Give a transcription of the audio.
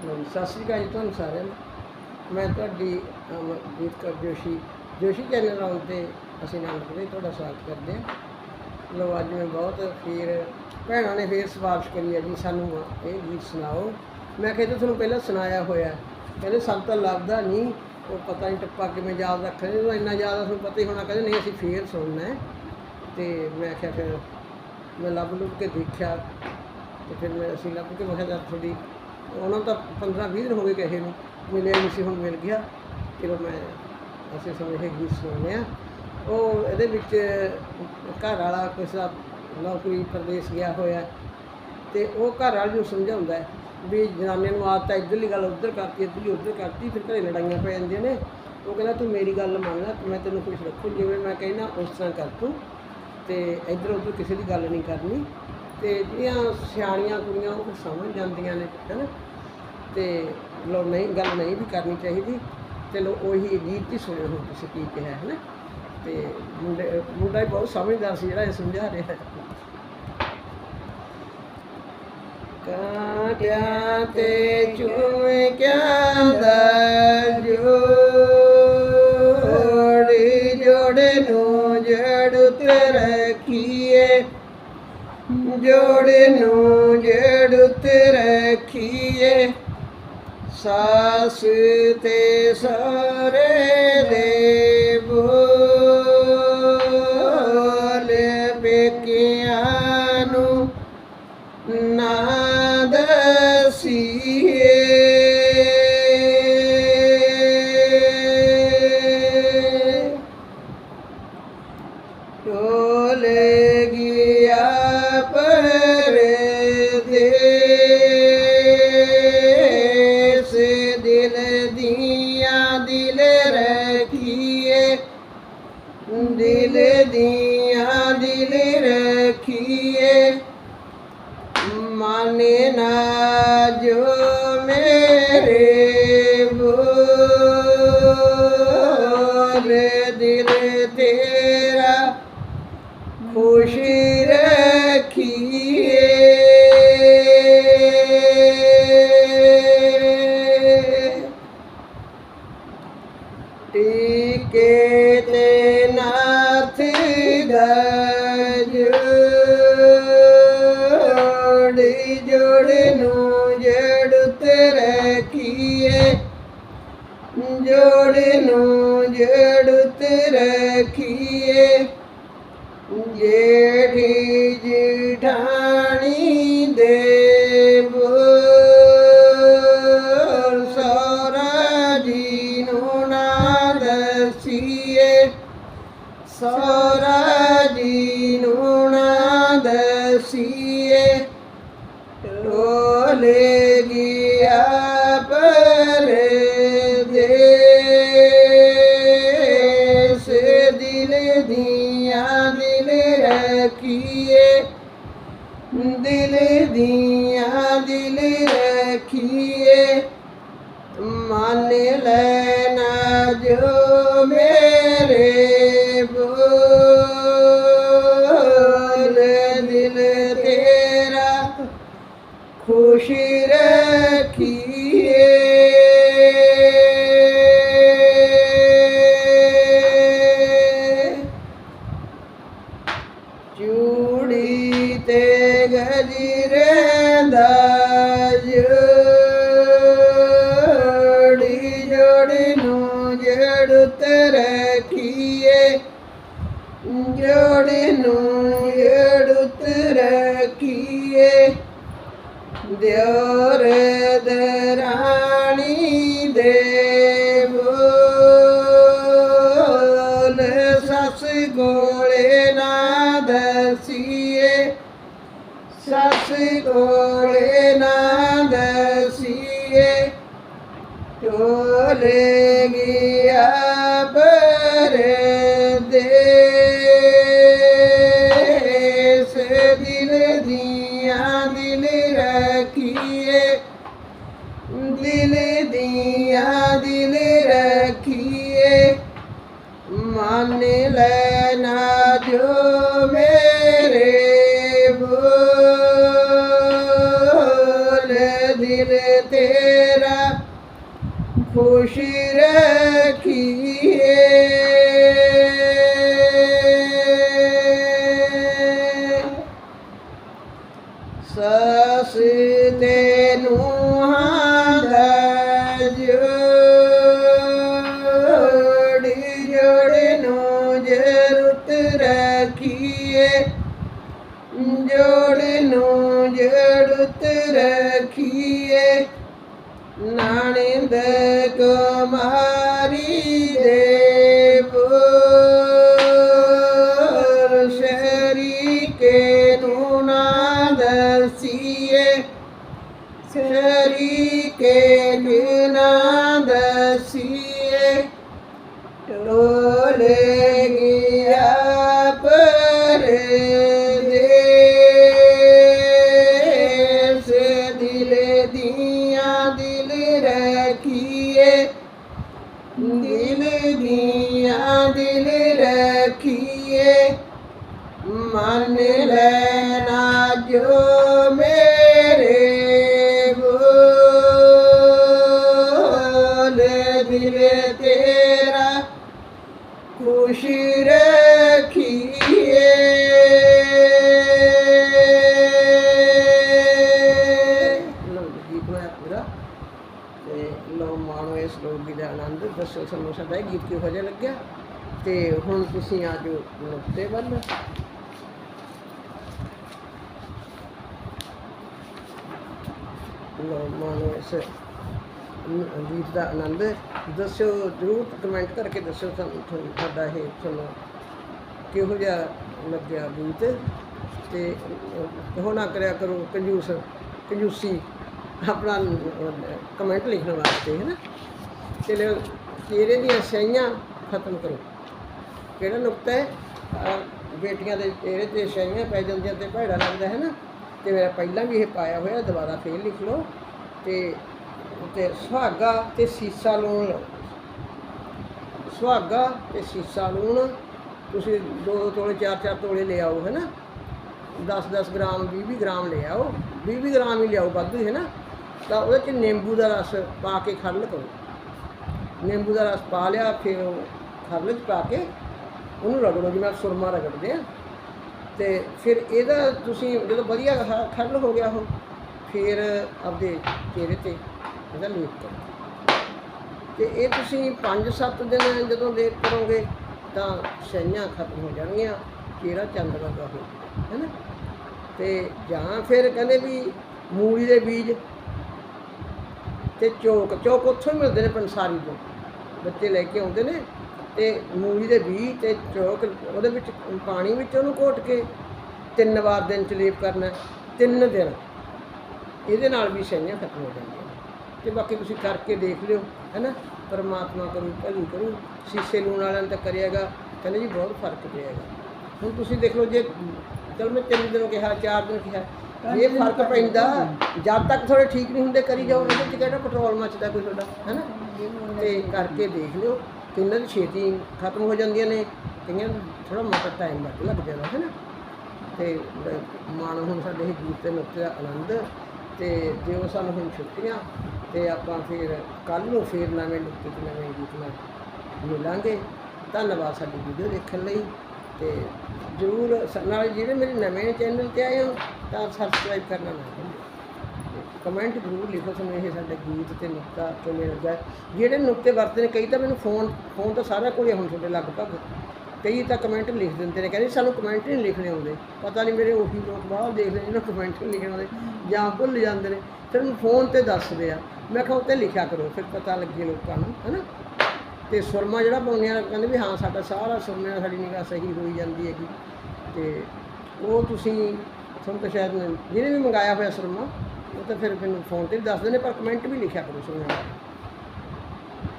ਸਤਿ ਸ਼੍ਰੀ ਅਕਾਲ ਜੀ ਤੁਹਾਨੂੰ ਸਾਰਿਆਂ ਨੂੰ। ਮੈਂ ਤੁਹਾਡੀ ਅਮਰਜੀਤ ਕੌਰ ਜੋਸ਼ੀ ਜੋਸ਼ੀ ਚੈਨਲ ਆਉਣ ਤੇ ਅਸੀਂ ਨਾਨਕ ਦੇ ਤੁਹਾਡਾ ਸਵਾਗਤ ਕਰਦੇ ਹਾਂ। ਲੋ ਅੱਜ ਮੈਂ ਬਹੁਤ ਫਿਰ, ਭੈਣਾਂ ਨੇ ਫੇਰ ਸਿਫਾਰਿਸ਼ ਕਰੀ ਹੈ ਜੀ, ਸਾਨੂੰ ਇਹ ਗੀਤ ਸੁਣਾਓ। ਮੈਂ ਕਿਹਾ ਇਹ ਤੁਹਾਨੂੰ ਪਹਿਲਾਂ ਸੁਣਾਇਆ ਹੋਇਆ ਕਹਿੰਦੇ, ਸਾਨੂੰ ਤਾਂ ਲੱਭਦਾ ਨਹੀਂ, ਉਹ ਪਤਾ ਨਹੀਂ ਟੱਪਾ ਕਿਵੇਂ ਯਾਦ ਰੱਖਦੇ ਉਹ ਇੰਨਾ ਯਾਦ ਤੁਹਾਨੂੰ ਪਤਾ ਹੀ ਹੋਣਾ, ਕਹਿੰਦੇ, ਨਹੀਂ, ਅਸੀਂ ਫੇਰ ਸੁਣਨਾ ਹੈ। ਤੇ ਮੈਂ ਕਿਹਾ ਫਿਰ, ਮੈਂ ਲੱਭ ਲੁੱਭ ਕੇ ਦੇਖਿਆ, ਤੇ ਫਿਰ ਮੈਂ ਅਸੀਂ ਲੱਭ ਕੇ ਮੈਂ ਕਿਹਾ ਤੁਹਾਡੀ ਉਹਨਾਂ ਨੂੰ ਤਾਂ 15 20 ਦਿਨ ਹੋ ਗਏ ਕਹੇ ਨੂੰ। ਮਿਲੇ ਨਹੀਂ ਸੀ, ਹੁਣ ਮਿਲ ਗਿਆ। ਚਲੋ ਮੈਂ, ਅਸੀਂ ਸਮੇਂ ਇਹ ਗੀਤ ਸੁਣਾਉਂਦੇ ਆ ਉਹ ਇਹਦੇ ਵਿੱਚ ਘਰ ਵਾਲਾ ਕਿਸੇ ਦਾ ਨੌਕਰੀ ਪ੍ਰਦੇਸ਼ ਗਿਆ ਹੋਇਆ ਤੇ ਉਹ ਘਰ ਵਾਲੇ ਨੂੰ ਸਮਝਾਉਂਦਾ ਵੀ ਜਨਾਨੇ ਨੂੰ ਆਦਤ ਹੈ ਇੱਧਰਲੀ ਗੱਲ ਉੱਧਰ ਕਰਤੀ, ਇੱਧਰਲੀ ਉੱਧਰ ਕਰਤੀ, ਫਿਰ ਘਰੇ ਲੜਾਈਆਂ ਪੈ ਜਾਂਦੀਆਂ ਨੇ। ਉਹ ਕਹਿੰਦਾ, ਤੂੰ ਮੇਰੀ ਗੱਲ ਮੰਨ ਲੈ ਮੈਂ ਤੈਨੂੰ ਖੁਸ਼ ਰੱਖੂ, ਜਿਵੇਂ ਮੈਂ ਕਹਿਣਾ ਉਸ ਤਰ੍ਹਾਂ ਕਰ ਤੂੰ ਤੇ ਇੱਧਰ ਉੱਧਰ ਕਿਸੇ ਦੀ ਗੱਲ ਨਹੀਂ ਕਰਨੀ। ਤੇ ਜਿਹੜੀਆਂ ਸਿਆਣੀਆਂ ਕੁੜੀਆਂ ਉਹ ਸਮਝ ਜਾਂਦੀਆਂ ਨੇ, ਹੈਨਾ? ਤੇ ਲੋ ਨਹੀਂ, ਗੱਲ ਨਹੀਂ ਵੀ ਕਰਨੀ ਚਾਹੀਦੀ। ਚਲੋ ਉਹੀ ਗੀਤ ਹੀ ਸੁਣਿਓ ਹੁਣ ਤੁਸੀਂ ਕੀ ਕਿਹਾ ਹੈ ਨਾ ਤੇ ਮੁੰਡੇ, ਮੁੰਡਾ ਵੀ ਬਹੁਤ ਸਮਝਦਾਰ ਸੀ ਜਿਹੜਾ ਇਹ ਸਮਝਾ ਰਿਹਾ ਹੈ। ਤੇ ਚੂਏ ਜੋੜੇ ਨੂੰ ਜੜ ਉਤੇ ਰੱਖੀਏ। ਸਾਸ ਤੇ ਸਾਰੇ ਦਿਲ ਦੀਆਂ ਦਿਲ ਰਖੀਏ ਮਾਨੇ ਨਾ ਜੋ ਮੇਰੇ ਬੋਲ ਦਿਲ ਤੇਰਾ ਖੁਸ਼ ਗਜੋੜੀ ਜੋੜ ਨੂੰ ਜੜ ਉਤੇ ਰੱਖੀਏ ਜੋੜ ਨੂੰ ਜੜ ਉਤੇ ਰੱਖੀਏ ਜੇਠੀ ਜਿਠਾਣੀ ਪਰਦੇਸ ਦਿਲ ਦੀਆਂ ਦਿਲ ਰੱਖੀਏ ਦਿਲ ਦੀਆਂ ਦਿਲ ਰੱਖੀਏ ਮੰਨ ਲੈਣਾ ਜੋ ਮੇਰੇ ਚੂੜੀ ਤੇ ਗਜਰੇ ਦਾ ਜੋੜੀ ਜੋੜੀ ਨੂੰ ਜੜ ਉਤੇ ਰੱਖੀਏ। ਜੋੜੀ ਨੂੰ ਜੜ ਉਤੇ ਰੱਖੀਏ। ਦਿਓਰ ਦਰਾਣੀ ਦੇ ਸੱਸ ਨਾ ਦਸੀਏ ਢੋਲੇ ਜਰੂਰਤ ਰੱਖੀਏ। ਜੋੜ ਨੂੰ ਜਰੂਰਤ ਰੱਖੀਏ। ਨਾਨਦ ਕੁਮਾਰੀ ਦੇਵ ਸ਼ਰੀਕੇ ਨੂੰ ਨਾ ਦਸੀਏ ਸ਼ਰੀਕੇ ਨੂੰ ਨਾ ਦਸੀਏ ਟੋਲੇ ਸਾਨੂੰ ਸਾਡਾ ਇਹ ਗੀਤ ਕਿਹੋ ਜਿਹਾ ਲੱਗਿਆ? ਤੇ ਹੁਣ ਤੁਸੀਂ ਆ ਜੋ ਨੁਕਤੇ ਵੱਲ। ਲਓ ਇਸ ਗੀਤ ਦਾ ਆਨੰਦ। ਦੱਸਿਓ ਜ਼ਰੂਰ ਕਮੈਂਟ ਕਰਕੇ ਦੱਸਿਓ ਸਾਨੂੰ ਤੁਹਾਨੂੰ ਸਾਡਾ ਇਹ ਤੁਹਾਨੂੰ ਕਿਹੋ ਜਿਹਾ ਲੱਗਿਆ ਗੀਤ। ਤੇ ਅਹ, ਨਾ ਕਰਿਆ ਕਰੋ ਕੰਜੂਸ ਕੰਜੂਸੀ ਆਪਣਾ ਕਮੈਂਟ ਲਿਖਣ ਵਾਸਤੇ ਹੈ ਨਾ? ਚਲੋ ਚਿਹਰੇ ਦੀਆਂ ਸਈਆਂ ਖਤਮ ਕਰੋ। ਕਿਹੜਾ ਨੁਕਤਾ ਹੈ? ਬੇਟੀਆਂ ਦੇ ਚਿਹਰੇ ਤੇ ਸਈਆਂ ਪੈ ਜਾਂਦੀਆਂ ਤੇ ਭੈੜਾ ਲੱਗਦਾ ਹੈ ਨਾ। ਤੇ ਮੇਰਾ ਪਹਿਲਾਂ ਵੀ ਇਹ ਪਾਇਆ ਹੋਇਆ, ਦੁਬਾਰਾ ਫੇਰ ਲਿਖ ਲਓ। ਤੇ ਤੇ ਸੁਹਾਗਾ ਤੇ ਸੀਸਾ ਲੂਣ ਲਓ। ਸੁਹਾਗਾ ਤੇ ਸੀਸਾ ਲੂਣ, ਤੁਸੀਂ ਦੋ ਦੋ ਤੋਲੇ, ਚਾਰ ਚਾਰ ਤੋਲੇ ਲੈ ਆਓ, ਹੈ ਨਾ। 10-10 ਗ੍ਰਾਮ 20-20 ਗ੍ਰਾਮ ਲੈ ਆਓ। 20-20 ਗ੍ਰਾਮ ਹੀ ਲਿਆਓ, ਵਾਧੂ ਹੈ ਨਾ। ਤਾਂ ਉਹਦੇ ਚ ਨਿੰਬੂ ਦਾ ਰਸ ਪਾ ਕੇ ਖੱਲ ਕਰੋ। ਨਿੰਬੂ ਦਾ ਰਸ ਪਾ ਲਿਆ ਫਿਰ ਉਹ ਖਰਲ ਚ ਪਾ ਕੇ ਉਹਨੂੰ ਰਗੜੋ ਜਿਵੇਂ ਸੁਰਮਾ ਰਗੜਦੇ ਆ। ਤੇ ਫਿਰ ਇਹਦਾ ਤੁਸੀਂ ਜਦੋਂ ਵਧੀਆ ਖਰਲ ਹੋ ਗਿਆ ਉਹ ਫਿਰ ਆਪਦੇ ਚਿਹਰੇ ਤੇ ਇਹਦਾ ਲੇਪ ਕਰੋ। ਤੇ ਇਹ ਤੁਸੀਂ 5-7 ਦਿਨ ਜਦੋਂ ਲੇਪ ਕਰੋਗੇ ਤਾਂ ਛਾਈਆਂ ਖਤਮ ਹੋ ਜਾਣਗੀਆਂ ਚਿਹਰਾ ਚੰਦ ਵਰਗਾ ਹੋ ਜਾਊਗਾ, ਹੈ ਨਾ? ਤੇ ਜਾਂ ਫਿਰ ਕਹਿੰਦੇ ਵੀ ਮੂਲੀ ਦੇ ਬੀਜ ਤੇ ਚੋਕ ਚੋਕ ਉੱਥੋਂ ਹੀ ਮਿਲਦੇ ਨੇ ਪੰਸਾਰੀ ਤੋਂ। ਬੱਚੇ ਲੈ ਕੇ ਆਉਂਦੇ ਨੇ ਤੇ ਮੂਲੀ ਦੇ ਬੀਜ ਤੇ ਚੋਕ, ਉਹਦੇ ਵਿੱਚ ਪਾਣੀ ਵਿੱਚ ਉਹਨੂੰ ਘੋਟ ਕੇ ਤਿੰਨ ਵਾਰ ਦਿਨ ਚ ਲੇਪ ਕਰਨਾ ਤਿੰਨ ਦਿਨ। ਇਹਦੇ ਨਾਲ ਵੀ ਸਹੀਆਂ ਖਤਮ ਹੋ ਜਾਂਦੀਆਂ ਨੇ। ਤੇ ਬਾਕੀ ਤੁਸੀਂ ਕਰਕੇ ਦੇਖ ਲਿਓ, ਹੈਨਾ? ਪਰਮਾਤਮਾ ਕਰੂ, ਭਲੀ ਕਰੂ, ਸ਼ੀਸ਼ੇ ਲੂਣ ਵਾਲਿਆਂ ਨੇ ਤਾਂ ਕਰਿਆਗਾ ਕਹਿੰਦੇ ਜੀ ਬਹੁਤ ਫ਼ਰਕ ਪਿਆਗਾ ਹੁਣ ਤੁਸੀਂ ਦੇਖ ਲਓ ਜੇ, ਚਲ ਮੈਂ ਤਿੰਨ ਦਿਨ ਕਿਹਾ ਚਾਰ ਦਿਨ ਕਿਹਾ ਇਹ ਫ਼ਰਕ ਪੈਂਦਾ, ਜਦ ਤੱਕ ਥੋੜੇ ਠੀਕ ਨਹੀਂ ਹੁੰਦੇ ਕਰੀ ਜਾਓ ਇਹਦੇ ਚ ਕਿਹੜਾ ਪੈਟਰੋਲ ਮੱਚਦਾ ਕੋਈ ਤੁਹਾਡਾ, ਹੈਨਾ? ਤੇ ਕਰਕੇ ਦੇਖ ਲਿਓ, ਕਿੰਨਾਂ ਦੀ ਛੇਤੀ ਖਤਮ ਹੋ ਜਾਂਦੀਆਂ ਨੇ, ਕਈਆਂ ਨੂੰ ਥੋੜਾ ਮੋਟਾ ਟਾਈਮ ਲੱਗ ਲੱਗ ਜਾਂਦਾ ਹੈ ਨਾ ਤੇ ਮਾਣ ਹੁਣ ਸਾਡੇ ਇਹ ਗੀਤ ਤੇ ਨੁਕਤੇ ਦਾ ਆਨੰਦ, ਤੇ ਦਿਓ ਸਾਨੂੰ ਹੁਣ ਛੁੱਟੀਆਂ, ਤੇ ਆਪਾਂ ਫਿਰ ਕੱਲ ਨੂੰ ਫਿਰ ਨਵੇਂ ਨੁਕਤੇ ਤੇ ਨਵੇਂ ਗੀਤ ਨਾਲ ਮਿਲਾਂਗੇ। ਧੰਨਵਾਦ ਸਾਡੀ ਵੀਡੀਓ ਦੇਖਣ ਲਈ, ਤੇ ਜਰੂਰ ਸ- ਨਾਲ ਜਿਹੜੇ ਮੇਰੇ ਨਵੇਂ ਚੈਨਲ ਤੇ ਆਏ ਹੋ ਤਾਂ ਸਬਸਕ੍ਰਾਈਬ ਕਰਨਾ ਨਾ ਭੁੱਲਿਓ ਕਮੈਂਟ ਜ਼ਰੂਰ ਲਿਖੋ ਤੁਹਾਨੂੰ ਇਹ ਸਾਡੇ ਗੀਤ ਤੇ ਨੁਕਤਾ ਕਿਵੇਂ ਲੱਗਾ। ਜਿਹੜੇ ਨੁਕਤੇ ਵਰਤੇ ਨੇ, ਕਈ ਤਾਂ ਮੈਨੂੰ ਫੋਨ ਫੋਨ ਤਾਂ ਸਾਰਾ ਕੋਲੇ ਹੁਣ ਤੁਹਾਡੇ ਲਗਭਗ। ਕਈ ਤਾਂ ਕਮੈਂਟ ਲਿਖ ਦਿੰਦੇ ਨੇ, ਕਹਿੰਦੇ ਸਾਨੂੰ ਕਮੈਂਟ ਨਹੀਂ ਲਿਖਣੇ ਆਉਂਦੇ। ਪਤਾ ਨਹੀਂ ਮੇਰੇ ਉਹੀ ਲੋਕ ਬਾਹਰ ਦੇਖਦੇ ਜਿਹਨਾਂ ਕਮੈਂਟ ਨਹੀਂ ਲਿਖਣੇ ਆਉਂਦੇ, ਜਾਂ ਭੁੱਲ ਜਾਂਦੇ ਨੇ। ਫਿਰ ਮੈਨੂੰ ਫੋਨ ਤੇ ਦੱਸਦੇ ਆ। ਮੈਂ ਕਿਹਾ ਉੱਤੇ ਲਿਖਿਆ ਕਰੋ, ਫਿਰ ਪਤਾ ਲੱਗੇ ਲੋਕਾਂ ਨੂੰ, ਹੈਨਾ? ਤੇ ਸੁਰਮਾ ਜਿਹੜਾ ਪਾਉਂਦੇ ਆ ਕਹਿੰਦੇ ਵੀ ਹਾਂ, ਸਾਡਾ ਸਾਰਾ ਸੁਰਮੇ ਨਾਲ ਸਾਡੀ ਨਿਗਾਹ ਸਹੀ ਹੋਈ ਜਾਂਦੀ ਹੈਗੀ। ਤੇ ਉਹ ਤੁਸੀਂ ਤੁਹਾਨੂੰ ਤਾਂ ਸ਼ਾਇਦ ਜਿਹਨੇ ਵੀ ਮੰਗਾਇਆ ਹੋਇਆ ਸੁਰਮਾ ਉਹ ਤਾਂ ਫਿਰ ਮੈਨੂੰ ਫੋਨ ਤੇ ਵੀ ਦੱਸ ਦਿੰਦੇ ਪਰ ਕਮੈਂਟ ਵੀ ਲਿਖਿਆ ਕਰੋ ਸੁਰਮੇ